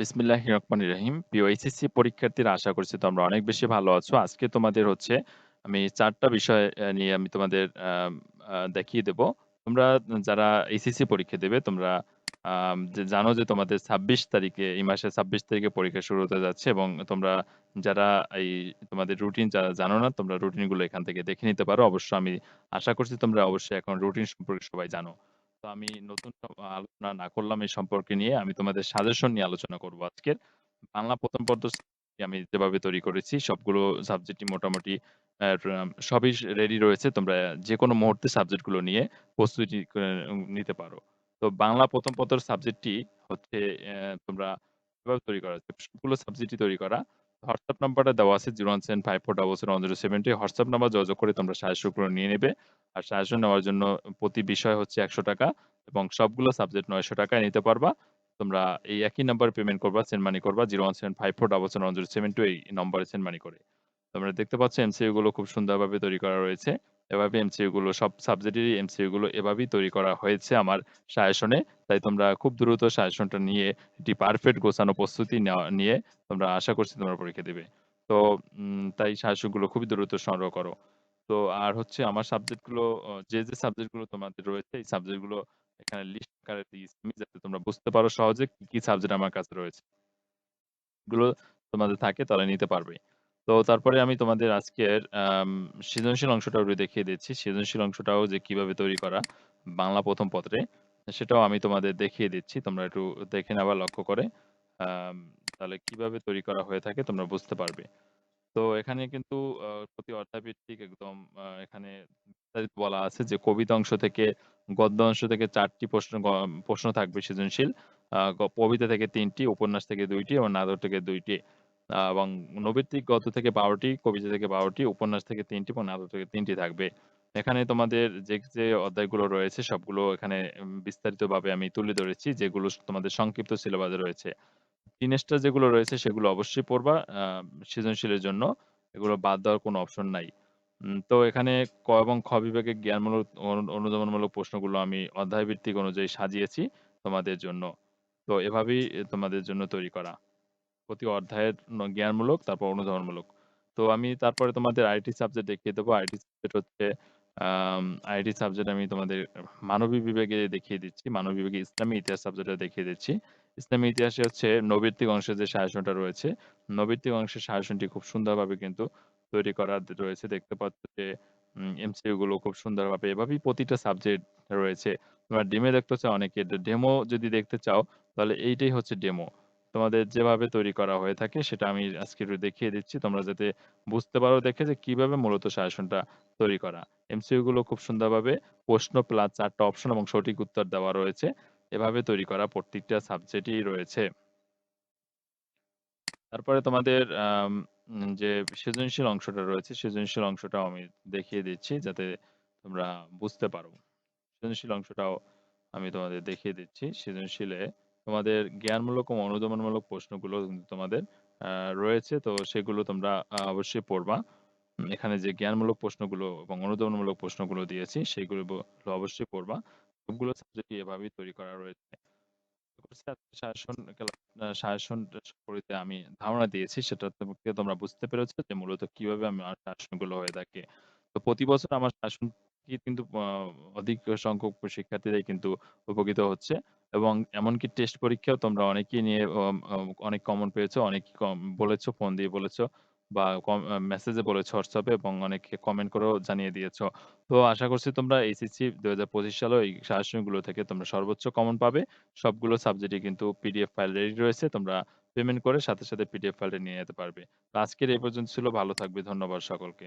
বিসমিল্লাহির রহমানির রহিম। প্রিয় এইচএসসি পরীক্ষার্থীরা আশা করছি তোমরা অনেক বেশি ভালো আছো। আজকে তোমাদের হচ্ছে আমি ৪ টা বিষয় নিয়ে আমি তোমাদের দেখিয়ে দেব। তোমরা যারা এইচএসসি পরীক্ষা দেবে, তোমরা জানো যে তোমাদের ২৬ তারিখে, এই মাসের ২৬ তারিখে পরীক্ষা শুরু হতে যাচ্ছে এবং তোমরা যারা এই তোমাদের রুটিন যারা জানো না, তোমরা রুটিনগুলো এখান থেকে দেখে নিতে পারো। অবশ্য আমি আশা করছি তোমরা অবশ্যই এখন রুটিন সম্পর্কে সবাই জানো। তো আমি নতুন আলোচনা না করলাম এই সম্পর্কে নিয়ে, আমি তোমাদের সাজেশন নিয়ে আলোচনা করব আজকের। বাংলা ১ম পত্র আমি যেভাবে তৈরি করেছি, সবগুলো সাবজেক্টই মোটামুটি সবই রেডি রয়েছে। তোমরা যেকোনো মুহূর্তে সাবজেক্টগুলো নিয়ে প্রস্তুতি নিতে পারো। তো বাংলা ১ম পত্রের সাবজেক্টটি হচ্ছে তোমরা তৈরি করা। সবগুলো সাবজেক্টই তৈরি করা। হোয়াটসঅ্যাপ নাম্বারটা দেওয়া আছে 01754771070 হোয়াটসঅ্যাপ নাম্বার যোগাযোগ করে তোমরা সাহায্যগুলো নিয়ে নেবে। আর সাহায্য নেওয়ার জন্য প্রতি বিষয় হচ্ছে ৳১০০ এবং সবগুলো সাবজেক্ট নয়শো টাকায় নিতে পারবা। তোমরা এই একই নাম্বারে পেমেন্ট করবা, সেন্ড মানি করবা 01754771070 এই নম্বরে সেন্ড মানি করে। তোমরা দেখতে পাচ্ছ এমসিকিউ গুলো খুব সুন্দরভাবে তৈরি করা রয়েছে। এভাবে এমসিকিউ গুলো সব সাবজেক্টেরই এমসিকিউ গুলো এভাবেই তৈরি করা হয়েছে আমার সাজেশনে। তাই তোমরা খুব দ্রুত সাজেশনটা নিয়ে একটি পারফেক্ট গোছানো প্রস্তুতি নিয়ে তোমরা আশা করছি তোমরা পরীক্ষা দিবে। তো তাই সাজেশনগুলো খুবই দ্রুত সংগ্রহ করো। তো আর হচ্ছে আমার সাবজেক্টগুলো যে, যে সাবজেক্টগুলো তোমাদের রয়েছে এই সাবজেক্টগুলো এখানে লিস্ট আকারে দিয়েছি যাতে তোমরা বুঝতে পারো সহজে কি, কি সাবজেক্ট আমার কাছে রয়েছে। গুলো তোমাদের থাকে তাহলে নিতে পারবে। তো তারপরে আমি তোমাদের আজকের সৃজনশীল অংশটাও একটু দেখিয়ে দিচ্ছি। সৃজনশীল অংশটাও যে কীভাবে তৈরি করা বাংলা ১ম পত্রে সেটাও আমি তোমাদের দেখিয়ে দিচ্ছি। তোমরা একটু দেখে নেবা লক্ষ্য করে। তাহলে কীভাবে তৈরি করা হয়ে থাকে তোমরা বুঝতে পারবে। তো এখানে কিন্তু প্রতি অধ্যায়ভিত্তিক একদম এখানে বিস্তারিত বলা আছে যে কবিতা অংশ থেকে গদ্য অংশ থেকে ৪ টি প্রশ্ন প্রশ্ন থাকবে সৃজনশীল। কবিতা থেকে ৩ টি, উপন্যাস থেকে ২ টি এবং নাটক থেকে ২ টি। এবং নৈবেত্তিক গদ্য থেকে ১২ টি, কবিতা থেকে ১২ টি, উপন্যাস থেকে ৩ টি এবং নাটক থেকে ৩ টি থাকবে। এখানে তোমাদের যে, যে অধ্যায়গুলো রয়েছে সবগুলো এখানে বিস্তারিতভাবে আমি তুলে ধরেছি যেগুলো তোমাদের সংক্ষিপ্ত সিলেবাসে রয়েছে। টিনেস্টার যেগুলো রয়েছে সেগুলো অবশ্যই পড়বা সৃজনশীলের জন্য। এগুলো বাদ দেওয়ার কোনো অপশন নাই। তো এখানে ক এবং খ বিভাগের জ্ঞানমূলক অনু অনুধাবনমূলক প্রশ্নগুলো আমি অধ্যায়ভিত্তিক অনুযায়ী সাজিয়েছি তোমাদের জন্য। তো এভাবেই তোমাদের জন্য তৈরি করা। প্রতি অধ্যায়ের জ্ঞানমূলক তারপর অনুধাবনমূলক। তো আমি তারপরে তোমাদের আইটি সাবজেক্ট দেখিয়ে দেব। আইটি সাবজেক্ট হচ্ছে আইটি সাবজেক্ট আমি তোমাদের মানবিক বিভাগে দেখিয়ে দিচ্ছি। মানবিক বিভাগে ইসলামী ইতিহাস সাবজেক্টটা দেখিয়ে দিচ্ছি। ইসলামী ইতিহাসে হচ্ছে নৈবেত্তিক অংশের যে শাসনটা রয়েছে, নৈবেত্তিক অংশের শাসনটি খুব সুন্দরভাবে কিন্তু তৈরি করা রয়েছে। দেখতে পাচ্ছ যে উমগুলো খুব সুন্দরভাবে এভাবেই প্রতিটা সাবজেক্ট রয়েছে। তোমরা ডেমো দেখতে চাও অনেকে ডেমো যদি দেখতে চাও তাহলে এইটাই হচ্ছে ডেমো। তোমাদের যেভাবে তৈরি করা হয়ে থাকে সেটা আমি আজকে একটু দেখিয়ে দিচ্ছি। তোমরা যাতে বুঝতে পারো দেখে যে কীভাবে মূলত সাজেশনটা তৈরি করা। এমসিকিউ গুলো খুব সুন্দরভাবে প্রশ্ন প্লাস ৪ টা অপশন এবং সঠিক উত্তর দেওয়া রয়েছে। এভাবে তৈরি করা প্রত্যেকটা সাবজেক্টই রয়েছে। তারপরে তোমাদের যে সৃজনশীল অংশটা রয়েছে, সৃজনশীল অংশটাও আমি দেখিয়ে দিচ্ছি যাতে তোমরা বুঝতে পারো। সৃজনশীল অংশটাও আমি তোমাদের দেখিয়ে দিচ্ছি। সৃজনশীলে তোমাদের জ্ঞানমূলক ও অনুধাবনমূলক প্রশ্নগুলো তোমাদের রয়েছে। তো সেগুলো তোমরা অবশ্যই পড়বা। এখানে যে জ্ঞানমূলক প্রশ্নগুলো এবং অনুধাবনমূলক প্রশ্নগুলো দিয়েছি, সেগুলো অবশ্যই পড়বা। সবগুলো সাবজেক্টই এভাবেই তৈরি করা রয়েছে। সাজেশন সম্পর্কে আমি ধারণা দিয়েছি, সেটা থেকে তোমরা বুঝতে পেরেছ যে মূলত কীভাবে আমার সাজেশনগুলো হয়ে থাকে। তো প্রতি বছর আমার সাজেশন কিন্তু অধিক সংখ্যক শিক্ষার্থীরাই কিন্তু উপকৃত হচ্ছে এবং এমনকি টেস্ট পরীক্ষাও তোমরা অনেকেই নিয়ে অনেক কমন পেয়েছ, অনেকেই কম বলেছ, ফোন দিয়ে বলেছ বা মেসেজে বলেছ এ এবং অনেকে কমেন্ট করেও জানিয়ে দিয়েছ তো আশা করছি তোমরা এইচএসসি ২০২৫ সালে এই সাজেশনগুলো থেকে তোমরা সর্বোচ্চ কমন পাবে। সবগুলো সাবজেক্টই কিন্তু পিডিএফ ফাইল রেডি রয়েছে। তোমরা পেমেন্ট করে সাথে, সাথে পিডিএফ ফাইলটা নিয়ে যেতে পারবে। আজকের এই পর্যন্ত ছিল। ভালো থাকবে। ধন্যবাদ সকলকে।